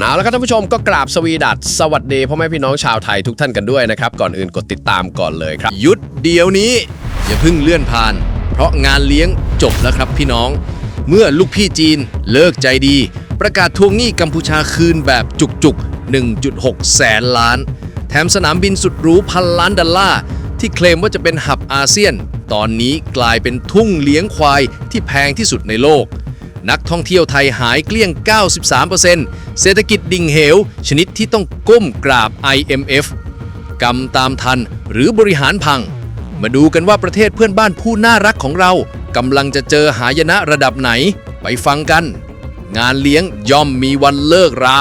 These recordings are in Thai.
เอาละครับท่านผู้ชมก็กราบสวีดัสสวัสดีพ่อแม่พี่น้องชาวไทยทุกท่านกันด้วยนะครับ ก่อนอื่นกดติดตามก่อนเลยครับหยุดเดี๋ยวนี้ อย่าเพิ่งเลื่อนผ่าน เพราะงานเลี้ยงจบแล้วครับพี่น้อง เมื่อลูกพี่จีนเลิกใจดี ประกาศทวงหนี้กัมพูชาคืนแบบจุกๆ 1.6 แสนล้าน แถมสนามบินสุดหรูพันล้านดอลลาร์ที่เคลมว่าจะเป็นหับอาเซียน ตอนนี้กลายเป็นทุ่งเลี้ยงควายที่แพงที่สุดในโลก นักท่องเที่ยวไทยหายเกลี้ยง 93%เศรษฐกิจดิ่งเหว ชนิดที่ต้องก้มกราบ IMF กรรมตามทันหรือบริหารพัง มาดูกันว่าประเทศเพื่อนบ้านผู้น่ารักของเรากำลังจะเจอหายนะระดับไหน ไปฟังกัน งานเลี้ยงย่อมมีวันเลิกรา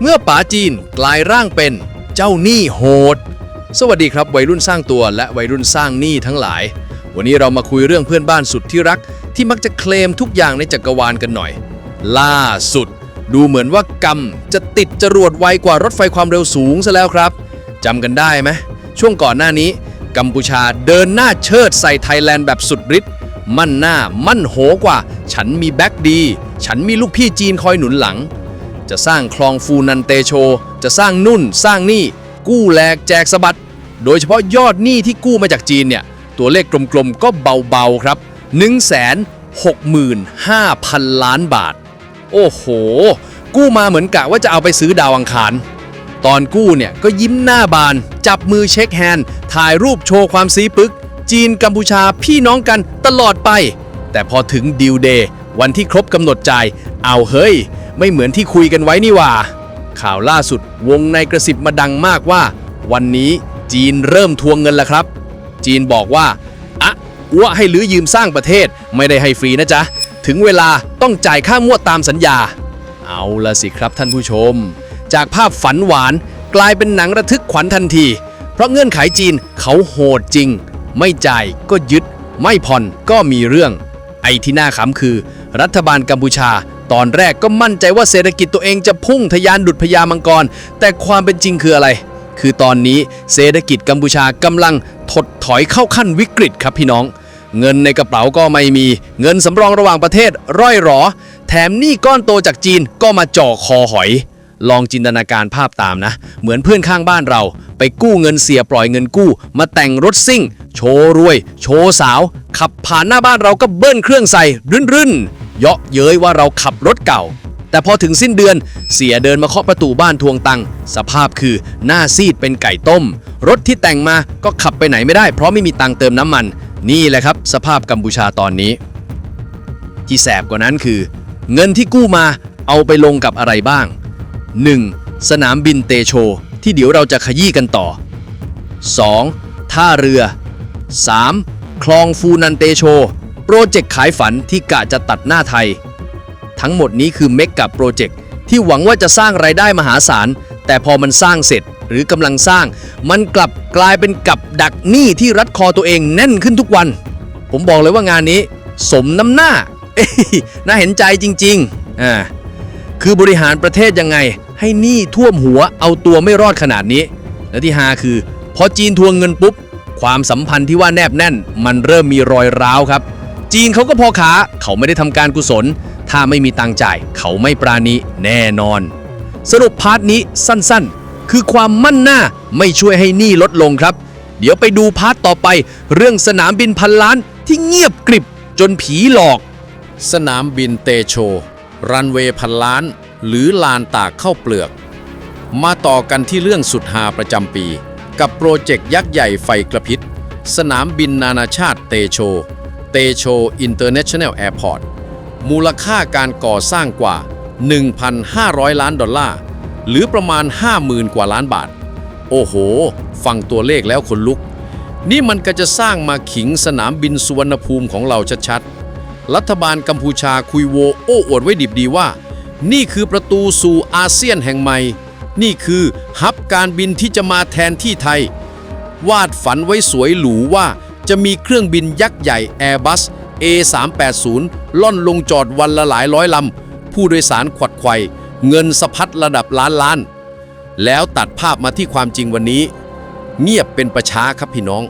เมื่อป๋าจีนกลายร่างเป็นเจ้าหนี้โหด สวัสดีครับวัยรุ่นสร้างตัวและวัยรุ่นสร้างหนี้ทั้งหลาย วันนี้เรามาคุยเรื่องเพื่อนบ้านสุดที่รัก ที่มักจะเคลมทุกอย่างในจักรวาลกันหน่อย ล่าสุด ดูเหมือนว่ากรรมจะติดจรวดไวกว่ารถไฟความเร็วสูงซะแล้วครับจำกันได้ไหมช่วงก่อนหน้านี้ กัมพูชาเดินหน้าเชิดใส่ไทยแลนด์แบบสุดฤทธิ์มั่นหน้ามั่นโหกว่า ฉันมีแบ็กดี ฉันมีลูกพี่จีนคอยหนุนหลัง จะสร้างคลองฟูนันเตโช จะสร้างนุ่นสร้างนี่ กู้แลกแจกสะบัด โดยเฉพาะยอดหนี้ที่กู้มาจากจีนเนี่ย ตัวเลขกลมๆก็เบาๆครับ 165,000 ล้านบาท โอ้โห กู้มาเหมือนกะว่าจะเอาไปซื้อดาวอังคาร ตอนกู้เนี่ยก็ยิ้มหน้าบาน จับมือเช็คแฮนด์ถ่ายรูปโชว์ความซีปึก จีนกัมพูชาพี่น้องกันตลอดไป แต่พอถึงดิวเดย์วันที่ครบกำหนดจ่าย เอาเฮ้ย ไม่เหมือนที่คุยกันไว้นี่ว่า ข่าวล่าสุดวงในกระสิบมาดังมากว่า วันนี้จีนเริ่มทวงเงินแล้วครับ จีนบอกว่า อะอ้วให้หรือยืมสร้างประเทศไม่ได้ให้ฟรีนะจ๊ะ ถึงเวลาต้องจ่ายค่างวดตามสัญญา เอาละสิครับท่านผู้ชม จากภาพฝันหวานกลายเป็นหนังระทึกขวัญทันที เพราะเงื่อนไขจีนเขาโหดจริง ไม่จ่ายก็ยึด ไม่ผ่อนก็มีเรื่อง ไอ้ที่น่าขำคือ รัฐบาลกัมพูชา ตอนแรกก็มั่นใจว่าเศรษฐกิจตัวเองจะพุ่งทะยานดุดพญามังกร แต่ความเป็นจริงคืออะไร คือตอนนี้เศรษฐกิจกัมพูชากำลังถดถอยเข้าขั้นวิกฤตครับพี่น้อง เงินในกระเป๋าก็ไม่มี เงินสำรองระหว่างประเทศร่อยหรอ แถมหนี้ก้อนโตจากจีนก็มาจ่อคอหอย ลองจินตนาการภาพตามนะ เหมือนเพื่อนข้างบ้านเรา ไปกู้เงินเสียปล่อยเงินกู้ มาแต่งรถซิ่ง โชว์รวย โชว์สาว ขับผ่านหน้าบ้านเราก็เบิ้ลเครื่องใส่รื่นๆเยาะเย้ยว่าเราขับรถเก่า แต่พอถึงสิ้นเดือนเสียเดินมาเคาะประตูบ้านทวงตังค์สภาพคือหน้าซีดเป็นไก่ต้ม รถที่แต่งมาก็ขับไปไหนไม่ได้เพราะไม่มีตังค์เติมน้ำมัน นี่แหละครับสภาพกัมพูชาตอนนี้ ที่แสบกว่านั้นคือ เงินที่กู้มาเอาไปลงกับอะไรบ้าง 1. สนามบินเตโช ที่เดี๋ยวเราจะขยี้กันต่อ 2. ท่าเรือ 3. คลองฟูนันเตโช โปรเจกต์ขายฝันที่กะจะตัดหน้าไทย ทั้งหมดนี้คือเมกกับโปรเจกต์ที่หวังว่าจะสร้างรายได้มหาศาล แต่พอมันสร้างเสร็จ หรือกำลังสร้าง มันกลับกลายเป็นกับดักหนี้ที่รัดคอตัวเองแน่นขึ้นทุกวัน ผมบอกเลยว่างานนี้ สมน้ำหน้าน่าเห็นใจจริงๆอ่าคือบริหารประเทศยังไง ให้หนี้ท่วมหัวเอาตัวไม่รอดขนาดนี้ และที่ฮาคือ พอจีนทวงเงินปุ๊บ ความสัมพันธ์ที่ว่าแนบแน่น มันเริ่มมีรอยร้าวครับ จีนเขาก็พอขาเขาไม่ได้ทำการกุศล ถ้าไม่มีตังจ่าย เขาไม่ปราณีแน่นอน สรุปพาร์ทนี้สั้นๆ คือความมั่นหน้าไม่ช่วยให้หนี้ลดลงครับ เดี๋ยวไปดูพาร์ทต่อไป เรื่องสนามบินพันล้านที่เงียบกริบจนผีหลอก สนามบินเตโช รันเวย์พันล้าน หรือลานตากเข้าเปลือก มาต่อกันที่เรื่องสุดฮาประจำปี กับโปรเจกต์ยักษ์ใหญ่ไฟกระพริบสนามบินนานาชาติเตโช เตโชอินเตอร์เนชั่นแนลแอร์พอร์ต มูลค่าการก่อสร้างกว่า 1,500 ล้านดอลลาร์ หรือประมาณ 50,000 กว่าล้านบาท โอ้โห ฟังตัวเลขแล้วขนลุก นี่มันก็จะสร้างมาขิงสนามบินสุวรรณภูมิของเราชัดๆ รัฐบาลกัมพูชาคุยโวโอ้อวดไว้ดิบดีว่า นี่คือประตูสู่อาเซียนแห่งใหม่ นี่คือฮับการบินที่จะมาแทนที่ไทย วาดฝันไว้สวยหรูว่าจะมีเครื่องบินยักษ์ใหญ่ Airbus A380 ล่อนลงจอดวันละหลายร้อยลำผู้โดยสารขวัดไขว เงินสะพัดระดับล้านล้าน แล้วตัดภาพมาที่ความจริงวันนี้ เงียบเป็นประช้าครับพี่น้อง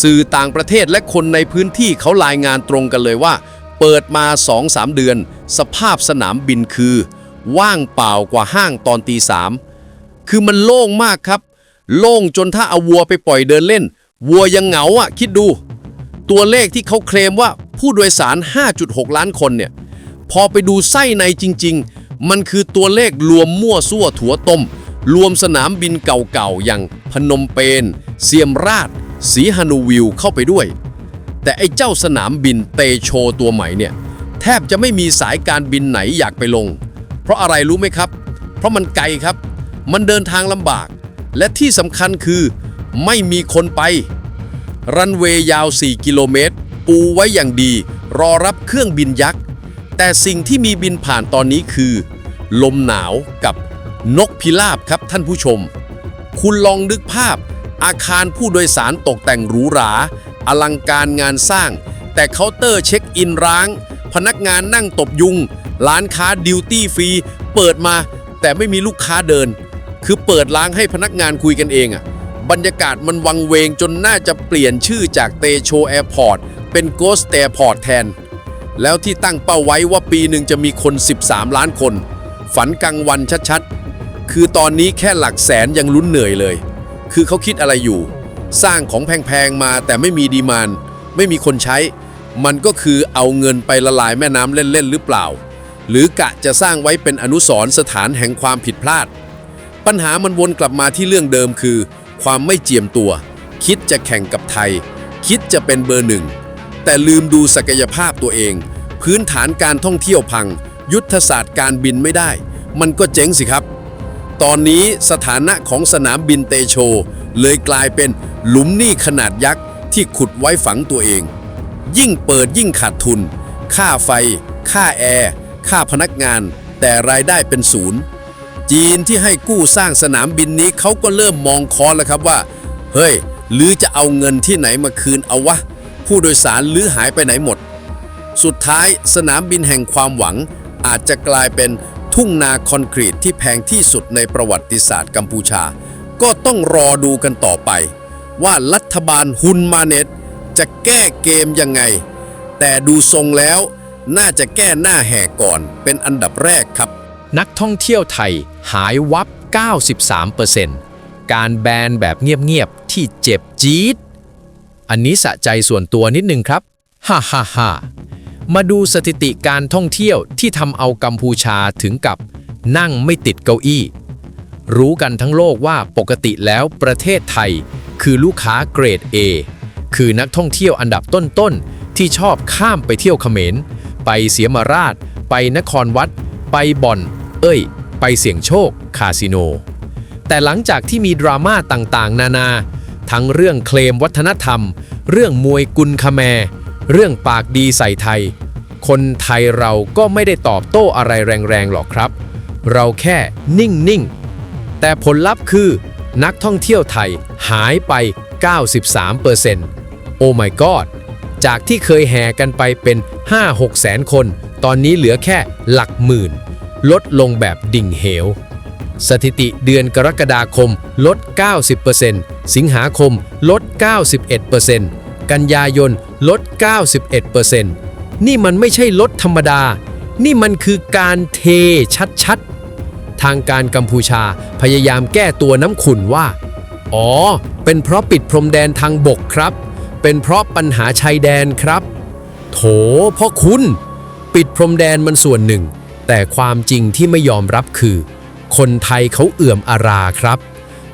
สื่อต่างประเทศและคนในพื้นที่เขารายงานตรงกันเลยว่า เปิดมา 2-3 เดือน สภาพสนามบินคือ ว่างเปล่ากว่าห้างตอนตีสามคือมันโล่งมากครับ โล่งจนถ้าเอาวัวไปปล่อยเดินเล่น วัวยังเหงาอะคิดดู ตัวเลขที่เขาเคลมว่าผู้โดยสาร 5.6 ล้านคนเนี่ย พอไปดูไส้ในจริง ๆ มันคือตัวเลขรวมมั่วซั่วถั่วต้ม รวมสนามบินเก่าๆ อย่างพนมเปญเซียมราชสีฮานูวิลเข้าไปด้วย แต่ไอ้เจ้าสนามบินเตโชตัวใหม่เนี่ย แทบจะไม่มีสายการบินไหนอยากไปลง เพราะอะไรรู้ไหมครับ เพราะมันไกลครับ มันเดินทางลำบาก และที่สำคัญคือไม่มีคนไป รันเวย์ยาว 4 กิโลเมตร ปูไว้อย่างดี รอรับเครื่องบินยักษ์ แต่สิ่งที่มีบินผ่านตอนนี้คือ ลมหนาวกับนกพิราบครับท่านผู้ชม คุณลองนึกภาพ อาคารผู้โดยสารตกแต่งหรูหรา อลังการงานสร้าง แต่เคาน์เตอร์เช็คอินร้าง พนักงานนั่งตบยุง ร้านค้าดิวตี้ฟรี เปิดมา แต่ไม่มีลูกค้าเดิน คือเปิดล้างให้พนักงานคุยกันเองอะบรรยากาศมันวังเวงจนน่าจะเปลี่ยนชื่อจากเตโชแอร์พอร์ตเป็นโกสแอร์พอร์ตแทน แล้วที่ตั้งเป้าไว้ว่าปีหนึ่งจะมีคน 13 ล้านคน ฝันกลางวันชัดๆ คือตอนนี้แค่หลักแสนยังลุ้นเหนื่อยเลย คือเขาคิดอะไรอยู่ สร้างของแพงๆมาแต่ไม่มีดีมานไม่มีคนใช้ มันก็คือเอาเงินไปละลายแม่น้ำเล่นๆหรือเปล่า หรือกะจะสร้างไว้เป็นอนุสรณ์สถานแห่งความผิดพลาด ปัญหามันวนกลับมาที่เรื่องเดิมคือ ความไม่เจียมตัว คิดจะแข่งกับไทย คิดจะเป็นเบอร์หนึ่ง แต่ลืมดูศักยภาพตัวเอง พื้นฐานการท่องเที่ยวพัง ยุทธศาสตร์การบินไม่ได้ มันก็เจ๊งสิครับ ตอนนี้สถานะของสนามบินเตโช เลยกลายเป็นหลุมหนี้ขนาดยักษ์ที่ขุดไว้ฝังตัวเอง ยิ่งเปิดยิ่งขาดทุน ค่าไฟ ค่าแอร์ค่าพนักงาน แต่รายได้เป็นศูนย์ จีนที่ให้กู้สร้างสนามบินนี้เขาก็เริ่มมองคอนแล้วครับว่า เฮ้ย หรือจะเอาเงินที่ไหนมาคืนเอาวะ ผู้โดยสารหรือหายไปไหนหมด สุดท้ายสนามบินแห่งความหวัง อาจจะกลายเป็นทุ่งนาคอนกรีตที่แพงที่สุดในประวัติศาสตร์กัมพูชา ก็ต้องรอดูกันต่อไป ว่ารัฐบาลฮุนมาเนตจะแก้เกมยังไง แต่ดูทรงแล้วน่าจะแก้หน้าแหกก่อนเป็นอันดับแรกครับ นักท่องเที่ยวไทยหายวับ 93%การแบนแบบเงียบๆที่เจ็บจี๊ด อันนี้สะใจส่วนตัวนิดนึงครับ ฮ่าฮ่าฮ่ามาดูสถิติการท่องเที่ยวที่ทำเอากัมพูชาถึงกับนั่งไม่ติดเก้าอี้ รู้กันทั้งโลกว่าปกติแล้วประเทศไทย คือลูกค้าเกรด A คือนักท่องเที่ยวอันดับต้นๆ ที่ชอบข้ามไปเที่ยวเขมร ไปเสียมาราช ไปนครวัด ไปบ่อน เอ้ย ไปเสี่ยงโชค คาสิโน แต่หลังจากที่มีดราม่าต่างๆ นานา ทั้งเรื่องเคลมวัฒนธรรม เรื่องมวยกุลคแม เรื่องปากดีใส่ไทย คนไทยเราก็ไม่ได้ตอบโต้อะไรแรงๆหรอกครับ เราแค่นิ่งๆ แต่ผลลัพธ์คือนักท่องเที่ยวไทยหายไป 93%โอ้ my god จากที่เคยแห่กันไปเป็น 5-6 แสนคน ตอนนี้เหลือแค่หลักหมื่น ลดลงแบบดิ่งเหว สถิติเดือนกรกฎาคมลด 90%สิงหาคมลด 91%กันยายนลด 91%นี่มันไม่ใช่ลดธรรมดา นี่มันคือการเทชัดๆ ทางการกัมพูชาพยายามแก้ตัวน้ำขุนว่า อ๋อ เป็นเพราะปิดพรมแดนทางบกครับ เป็นเพราะปัญหาชายแดนครับ โถพ่อคุณ ปิดพรมแดนมันส่วนหนึ่ง แต่ความจริงที่ไม่ยอมรับคือ คนไทยเขาเอื่อมอาราครับ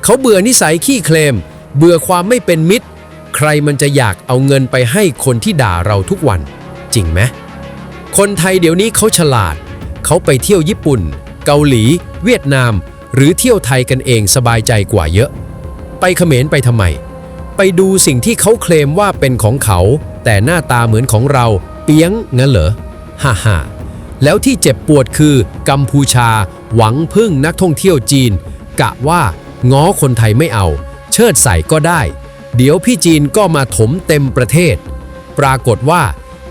เขาเบื่อนิสัยขี้เคลม เบื่อความไม่เป็นมิตร ใครมันจะอยากเอาเงินไปให้คนที่ด่าเราทุกวัน จริงไหมคนไทยเดี๋ยวนี้เขาฉลาด เขาไปเที่ยวญี่ปุ่น เกาหลี เวียดนาม หรือเที่ยวไทยกันเองสบายใจกว่าเยอะ ไปเขมรไปทำไม ไปดูสิ่งที่เขาเคลมว่าเป็นของเขา แต่หน้าตาเหมือนของเรา เปียงงั้นเหรอฮ่าฮ่า แล้วที่เจ็บปวดคือ กัมพูชา หวังพึ่งนักท่องเที่ยวจีน กะว่าง้อคนไทยไม่เอา เชิดใส่ก็ได้ เดี๋ยวพี่จีนก็มาถมเต็มประเทศ ปรากฏว่า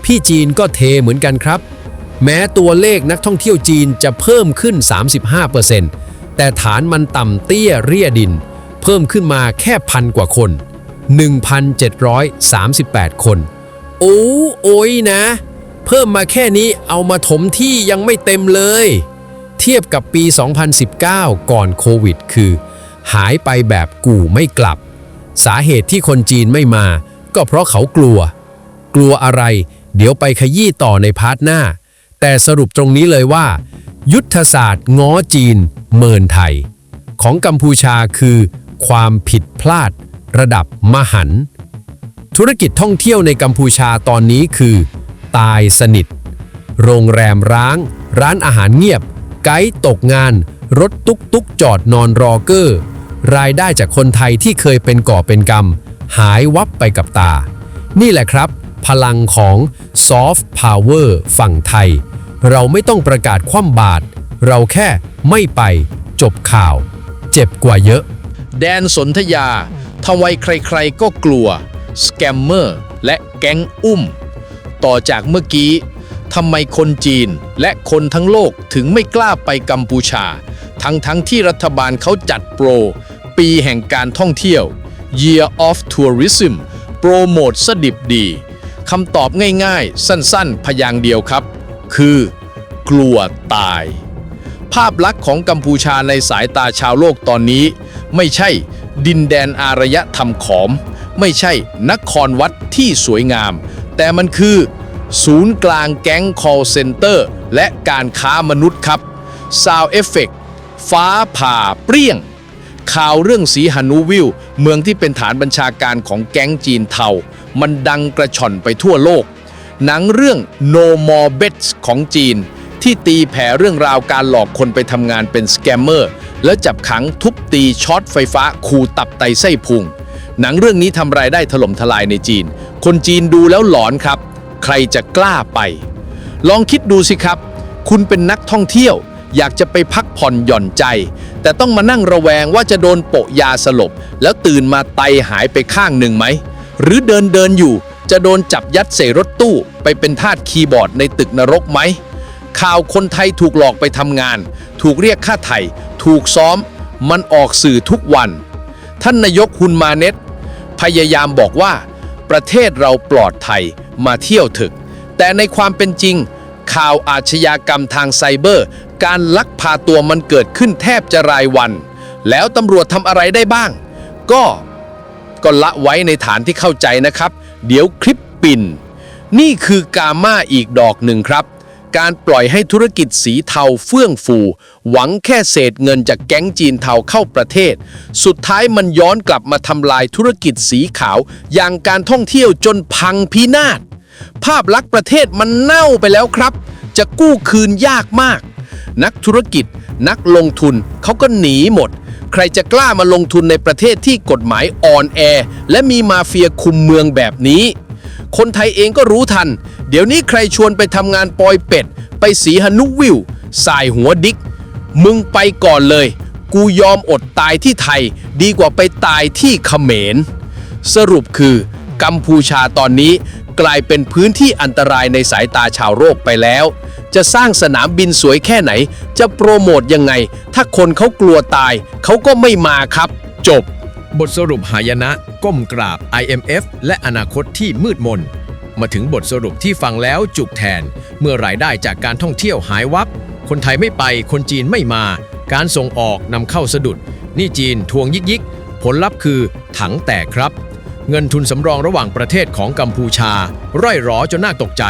พี่จีนก็เทเหมือนกันครับ แม้ตัวเลขนักท่องเที่ยวจีนจะเพิ่มขึ้น 35%แต่ฐานมันต่ำเตี้ยเรียดิน เพิ่มขึ้นมาแค่พันกว่าคน 1,738 คน โอ้โอยนะ เพิ่มมาแค่นี้เอามาถมที่ยังไม่เต็มเลย เทียบกับปี 2019 ก่อนโควิด คือ หายไปแบบกูไม่กลับ สาเหตุที่คนจีนไม่มา ก็เพราะเขากลัว กลัวอะไร เดี๋ยวไปขยี้ต่อในพาร์ทหน้า แต่สรุปตรงนี้เลยว่า ยุทธศาสตร์ง้อจีน เมินไทย ของกัมพูชาคือ ความผิดพลาด ระดับมหัน ธุรกิจท่องเที่ยวในกัมพูชาตอนนี้คือ ตายสนิท โรงแรมร้าง ร้านอาหารเงียบ ไกด์ตกงาน รถตุกตุกจอดนอนรอเกอร์ รายได้จากคนไทยที่เคยเป็นก่อเป็นกำหายวับไปกับตา นี่แหละครับ พลังของซอฟต์พาวเวอร์ฝั่งไทย เราไม่ต้องประกาศคว่ำบาตรเราแค่ไม่ไปจบข่าว เจ็บกว่าเยอะ แดนสนธยาทำไมใครๆก็กลัว สแกมเมอร์ และแก๊งอุ้ม ต่อจากเมื่อกี้ทำไมคนจีนและคนทั้งโลกถึงไม่กล้าไปกัมพูชา ทั้งทั้งที่รัฐบาลเขาจัดโปร ปีแห่งการท่องเที่ยว Year of Tourism โปรโมทสดิบดีคำตอบง่ายๆ สั้นๆ พยางค์เดียวครับ คือ กลัวตาย ภาพลักษณ์ของกัมพูชาในสายตาชาวโลกตอนนี้ ไม่ใช่ดินแดนอารยธรรมขอม ไม่ใช่นครวัดที่สวยงาม แต่มันคือ ศูนย์กลางแก๊ง call center และการค้ามนุษย์ครับ Sound Effect ฟ้าผ่าเปรี้ยง ข่าวเรื่องสีหนูวิว เมืองที่เป็นฐานบัญชาการของแก๊งจีนเทา มันดังกระชอนไปทั่วโลก หนังเรื่อง No More Bets ของจีน ที่ตีแผ่เรื่องราวการหลอกคนไปทำงานเป็นสแกมเมอร์แล้วจับขังทุบตีช็อตไฟฟ้าขู่ตับไตไส้พุงหนังเรื่องนี้ทำรายได้ถล่มทลายในจีน คนจีนดูแล้วหลอนครับ ใครจะกล้าไป ลองคิดดูสิครับ คุณเป็นนักท่องเที่ยว อยากจะไปพักผ่อนหย่อนใจ แต่ต้องมานั่งระแวงว่าจะโดนโปะยาสลบ แล้วตื่นมาไตหายไปข้างหนึ่งไหม หรือเดินเดินอยู่จะโดนจับยัดใส่รถตู้ ไปเป็นทาสคีย์บอร์ดในตึกนรกไหม ข่าวคนไทยถูกหลอกไปทำงาน ถูกเรียกค่าไถ่ถูกซ้อม มันออกสื่อทุกวัน ท่านนายกฮุนมาเน็ตพยายามบอกว่า ประเทศเราปลอดภัยมาเที่ยวถึก แต่ในความเป็นจริง ข่าวอาชญากรรมทางไซเบอร์ การลักพาตัวมันเกิดขึ้นแทบจะรายวัน แล้วตำรวจทำอะไรได้บ้าง ก็ก็ละไว้ในฐานที่เข้าใจนะครับ เดี๋ยวคลิปปินนี่คือกาม่าอีกดอกหนึ่งครับ การปล่อยให้ธุรกิจสีเทาเฟื่องฟู หวังแค่เศษเงินจากแก๊งจีนเทาเข้าประเทศ สุดท้ายมันย้อนกลับมาทำลายธุรกิจสีขาว อย่างการท่องเที่ยวจนพังพินาศ ภาพลักษณ์ประเทศมันเน่าไปแล้วครับ จะกู้คืนยากมาก นักธุรกิจ นักลงทุนเขาก็หนีหมด ใครจะกล้ามาลงทุนในประเทศที่กฎหมายอ่อนแอ และมีมาเฟียคุมเมืองแบบนี้ คนไทยเองก็รู้ทัน เดี๋ยวนี้ใครชวนไปทำงานปอยเป็ด ไปสีหนุวิวสายหัวดิก มึงไปก่อนเลย กูยอมอดตายที่ไทย ดีกว่าไปตายที่เขมร สรุปคือกัมพูชาตอนนี้กลายเป็นพื้นที่อันตรายในสายตาชาวโลกไปแล้ว จะสร้างสนามบินสวยแค่ไหน จะโปรโมทยังไง ถ้าคนเขากลัวตาย เขาก็ไม่มาครับ จบ บทสรุปหายนะ ก้มกราบ IMF และอนาคตที่มืดมน มาถึงบทสรุปที่ฟังแล้วจุกแทน เมื่อรายได้จากการท่องเที่ยวหายวับ คนไทยไม่ไป คนจีนไม่มา การส่งออกนำเข้าสะดุด นี่จีนทวงยิกยิก ผลลัพธ์คือถังแตกครับ เงินทุนสำรองระหว่างประเทศของกัมพูชา ร่อยหรอจนน่าตกใจ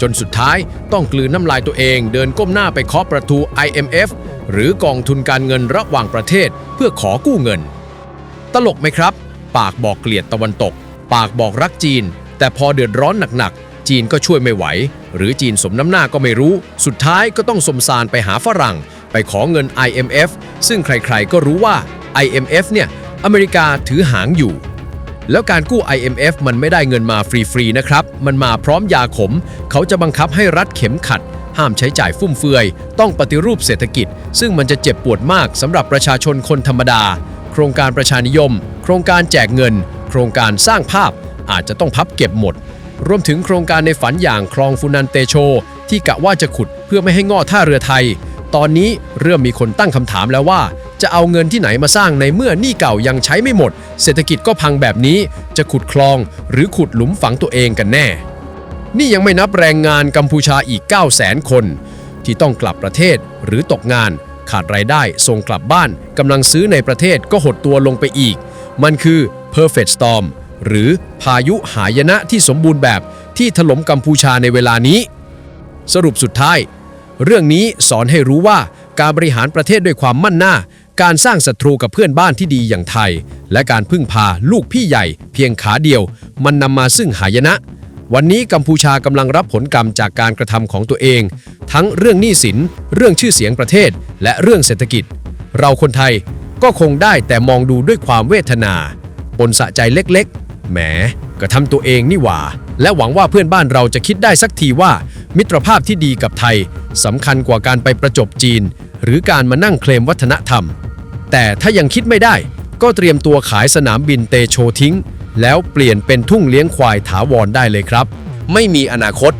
จนสุดท้ายต้องกลืนน้ำลายตัวเอง เดินก้มหน้าไปเคาะประตู IMF หรือกองทุนการเงินระหว่างประเทศเพื่อขอกู้เงิน ตลกไหมครับ ปากบอกเกลียดตะวันตก ปากบอกรักจีน แต่พอเดือดร้อนหนักๆ จีนก็ช่วยไม่ไหว หรือจีนสมน้ำหน้าก็ไม่รู้ สุดท้ายก็ต้องสมสารไปหาฝรั่ง ไปขอเงิน IMF ซึ่งใครๆก็รู้ว่า IMF เนี่ยอเมริกาถือหางอยู่ แล้วการกู้ IMF มันไม่ได้เงินมาฟรีๆนะครับ มันมาพร้อมยาขม เขาจะบังคับให้รัฐเข็มขัด ห้ามใช้จ่ายฟุ่มเฟือย ต้องปฏิรูปเศรษฐกิจ ซึ่งมันจะเจ็บปวดมากสำหรับประชาชนคนธรรมดา รงการประชานิยม โครงการแจกเงิน โครงการสร้างภาพอาจจะต้องพับเก็บหมด รวมถึงโครงการในฝันอย่างคลองฟูนันเตโช ที่กะว่าจะขุดเพื่อไม่ให้งอท่าเรือไทย ตอนนี้เริ่มมีคนตั้งคำถามแล้วว่า จะเอาเงินที่ไหนมาสร้างในเมื่อหนี้เก่ายังใช้ไม่หมด เศรษฐกิจก็พังแบบนี้ จะขุดคลองหรือขุดหลุมฝังตัวเองกันแน่ นี่ยังไม่นับแรงงานกัมพูชาอีก 9 0 0 0 0 0 คน ที่ที่ต้องกลับประเทศหรือตกงาน ขาดรายได้ ส่งกลับบ้านกำลังซื้อในประเทศก็หดตัวลงไปอีก มันคือ perfect storm หรือพายุหายนะที่สมบูรณ์แบบที่ถล่มกัมพูชาในเวลานี้ สรุปสุดท้าย เรื่องนี้สอนให้รู้ว่าการบริหารประเทศด้วยความมั่นหน้า การสร้างศัตรูกับเพื่อนบ้านที่ดีอย่างไทย และการพึ่งพาลูกพี่ใหญ่ เพียงขาเดียว มันนำมาซึ่งหายนะ วันนี้กัมพูชากำลังรับผลกรรมจากการกระทำของตัวเอง ทั้งเรื่องหนี้สิน เรื่องชื่อเสียงประเทศ และเรื่องเศรษฐกิจ เราคนไทยก็คงได้แต่มองดูด้วยความเวทนาปนสะใจเล็กๆ แหมก็ทำตัวเองนี่หว่า และหวังว่าเพื่อนบ้านเราจะคิดได้สักทีว่า มิตรภาพที่ดีกับไทยสำคัญกว่าการไปประจบจีน หรือการมานั่งเคลมวัฒนธรรม แต่ถ้ายังคิดไม่ได้ ก็เตรียมตัวขายสนามบินเตโชทิ้ง แล้วเปลี่ยนเป็นทุ่งเลี้ยงควายถาวรได้เลยครับ ไม่มีอนาคต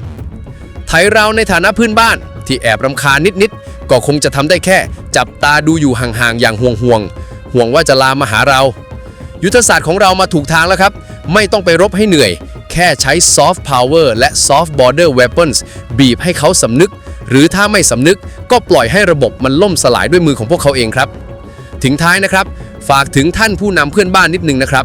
ไทยเราในฐานะพื่อนบ้านที่แอบรำคาญนิดๆ ก็คงจะทำได้แค่ จับตาดูอยู่ห่างๆ อย่างห่วงห่วงๆห่วงว่าจะลามมาหาเรา ยุทธศาสตร์ของเรามาถูกทางแล้วครับ ไม่ต้องไปรบให้เหนื่อย แค่ใช้ soft power และ soft border weapons บีบให้เขาสำนึก หรือถ้าไม่สำนึกก็ปล่อยให้ระบบมันล่มสลายด้วยมือของพวกเขาเองครับ ถึงท้ายนะครับ ฝากถึงท่านผู้นำเพื่อนบ้านนิดนึงนะครับ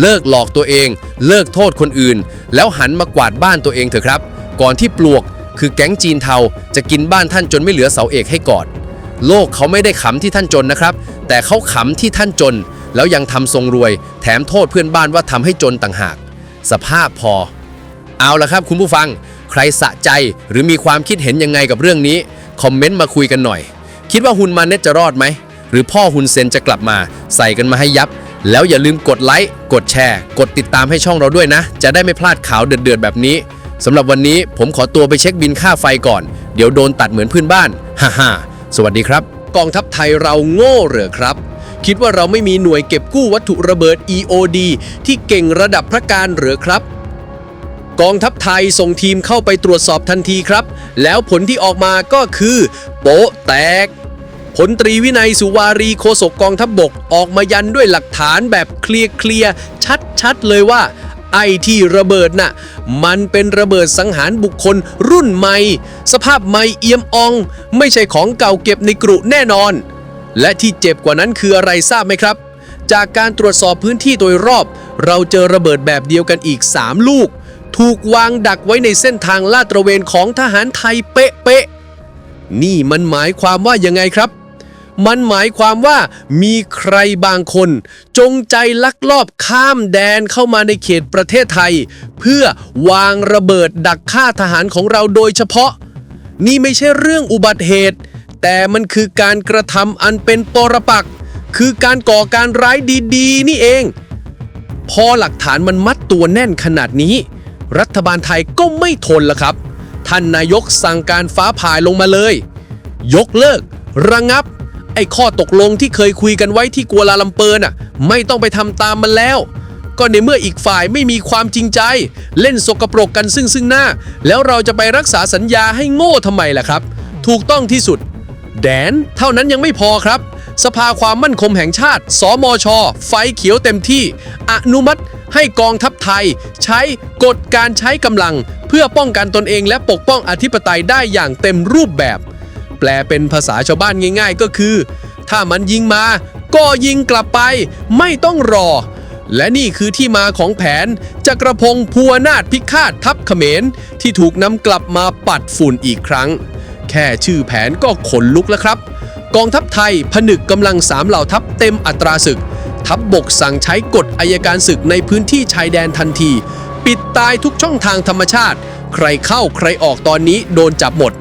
เลิกหลอกตัวเอง เลิกโทษคนอื่น แล้วหันมากวาดบ้านตัวเองเถอะครับ ก่อนที่ปลวกคือแก๊งจีนเทาจะกินบ้านท่านจนไม่เหลือเสาเอกให้กอด โลกเขาไม่ได้ขำที่ท่านจนนะครับ แต่เขาขำที่ท่านจน แล้วยังทำทรงรวย แถมโทษเพื่อนบ้านว่าทำให้จนต่างหาก สภาพพอ เอาละครับคุณผู้ฟัง ใครสะใจหรือมีความคิดเห็นยังไงกับเรื่องนี้ คอมเมนต์มาคุยกันหน่อย คิดว่าฮุนมาเน็ตจะรอดไหม หรือพ่อฮุนเซนจะกลับมา ใส่กันมาให้ยับ แล้วอย่าลืมกดไลค์ กดแชร์ กดติดตามให้ช่องเราด้วยนะ จะได้ไม่พลาดข่าวเดือดๆแบบนี้สำหรับวันนี้ผมขอตัวไปเช็คบินค่าไฟก่อน เดี๋ยวโดนตัดเหมือนเพื่อนบ้าน ฮ่าฮ่าสวัสดีครับ กองทัพไทยเราโง่เหรอครับ คิดว่าเราไม่มีหน่วยเก็บกู้วัตถุระเบิด EOD ที่เก่งระดับพระการเหรือครับ กองทัพไทยส่งทีมเข้าไปตรวจสอบทันทีครับ แล้วผลที่ออกมาก็คือ โป๊ะแตก พลตรีวินัยสุวารีโฆษกกองทัพบบกออกมายันด้วยหลักฐานแบบเคลียร์เคลียร์ชัดๆเลยว่าไอที่ระเบิดน่ะ มันเป็นระเบิดสังหารบุคคลรุ่นใหม่ สภาพใหม่เอี่ยมออง ไม่ใช่ของเก่าเก็บในกรุแน่นอน และที่เจ็บกว่านั้นคืออะไรทราบไหมครับ จากการตรวจสอบพื้นที่โดยรอบ เราเจอระเบิดแบบเดียวกันอีก 3 ลูก ถูกวางดักไว้ในเส้นทางลาดตระเวนของทหารไทยเป๊ะๆนี่มันหมายความว่ายังไงครับ มันหมายความว่ามีใครบางคน จงใจลักลอบข้ามแดนเข้ามาในเขตประเทศไทย เพื่อวางระเบิดดักฆ่าทหารของเราโดยเฉพาะ นี่ไม่ใช่เรื่องอุบัติเหตุ แต่มันคือการกระทำอันเป็นปรปักษ์คือการก่อการร้ายดีๆ นี่เอง พอหลักฐานมันมัดตัวแน่นขนาดนี้ รัฐบาลไทยก็ไม่ทนละครับ ท่านนายกสั่งการฟ้าผ่าลงมาเลย ยกเลิก ระงับ ไอ้ข้อตกลงที่เคยคุยกันไว้ที่กัวลาลัมเปอร์น่ะ ไม่ต้องไปทำตามมันแล้ว ก็ในเมื่ออีกฝ่ายไม่มีความจริงใจ เล่นสกปรกกันซึ่งซึ่งหน้า แล้วเราจะไปรักษาสัญญาให้โง่ทำไมล่ะครับ ถูกต้องที่สุด แดน เท่านั้นยังไม่พอครับ สภาความมั่นคงแห่งชาติ สมช ไฟเขียวเต็มที่ อนุมัติให้กองทัพไทย ใช้กฎการใช้กำลัง เพื่อป้องกันตนเองและปกป้องอธิปไตยได้อย่างเต็มรูปแบบ ลเป็นภาษาชาวบ้านง่าย ๆ ก็คือ ถ้ามันยิงมา ก็ยิงกลับไป ไม่ต้องรอ และนี่คือที่มาของแผนจักรพงศ์พัวนาถพิฆาตทัพเขมร ที่ถูกนำกลับมาปัดฝุ่นอีกครั้ง แค่ชื่อแผนก็ขนลุกแล้วครับ กองทัพไทยผนึกกำลังสามเหล่าทัพเต็มอัตราศึก ทัพบบกสั่งใช้กฎอายการศึกในพื้นที่ชายแดนทันที ปิดตายทุกช่องทางธรรมชาติ ใครเข้าใครออกตอนนี้โดนจับหมด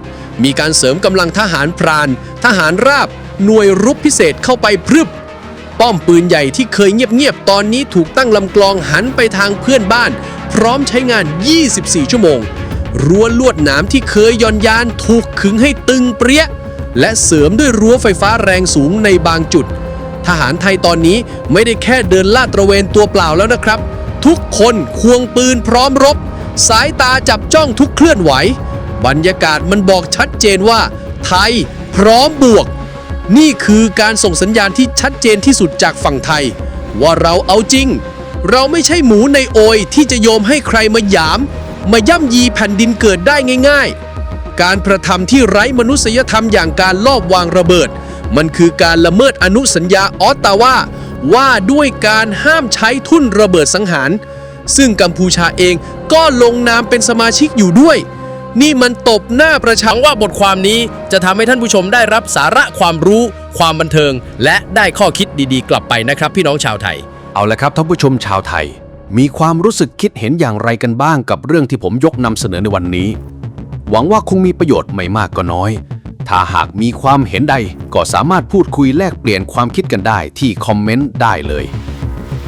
มีการเสริมกำลังทหารพราน ทหารราบ หน่วยรุกพิเศษเข้าไปพรึบ ป้อมปืนใหญ่ที่เคยเงียบๆ ตอนนี้ถูกตั้งลำกลองหันไปทางเพื่อนบ้าน พร้อมใช้งาน 24 ชั่วโมง รั้วลวดหนามที่เคยย่อนยานถูกขึงให้ตึงเปรี้ย และเสริมด้วยรั้วไฟฟ้าแรงสูงในบางจุด ทหารไทยตอนนี้ไม่ได้แค่เดินลาดตระเวนตัวเปล่าแล้วนะครับ ทุกคนควงปืนพร้อมรบ สายตาจับจ้องทุกเคลื่อนไหว บรรยากาศมันบอกชัดเจนว่า ไทยพร้อมบวก นี่คือการส่งสัญญาณที่ชัดเจนที่สุดจากฝั่งไทย ว่าเราเอาจริง เราไม่ใช่หมูในโอยที่จะโยมให้ใครมาหยาม มาย่ำยีแผ่นดินเกิดได้ง่าย ๆ การกระทำที่ไร้มนุษยธรรมอย่างการลอบวางระเบิด มันคือการละเมิดอนุสัญญาออตตาวาว่าด้วยการห้ามใช้ทุ่นระเบิดสังหาร ซึ่งกัมพูชาเองก็ลงนามเป็นสมาชิกอยู่ด้วย นี่มันตบหน้าประชังว่าบทความนี้จะทำให้ท่านผู้ชมได้รับสาระความรู้ ความบันเทิง และได้ข้อคิดดีๆ กลับไปนะครับ พี่น้องชาวไทย เอาละครับท่านผู้ชมชาวไทย มีความรู้สึกคิดเห็นอย่างไรกันบ้างกับเรื่องที่ผมยกนำเสนอในวันนี้ หวังว่าคงมีประโยชน์ไม่มากก็น้อย ถ้าหากมีความเห็นใดก็สามารถพูดคุยแลกเปลี่ยนความคิดกันได้ที่คอมเมนต์ได้เลย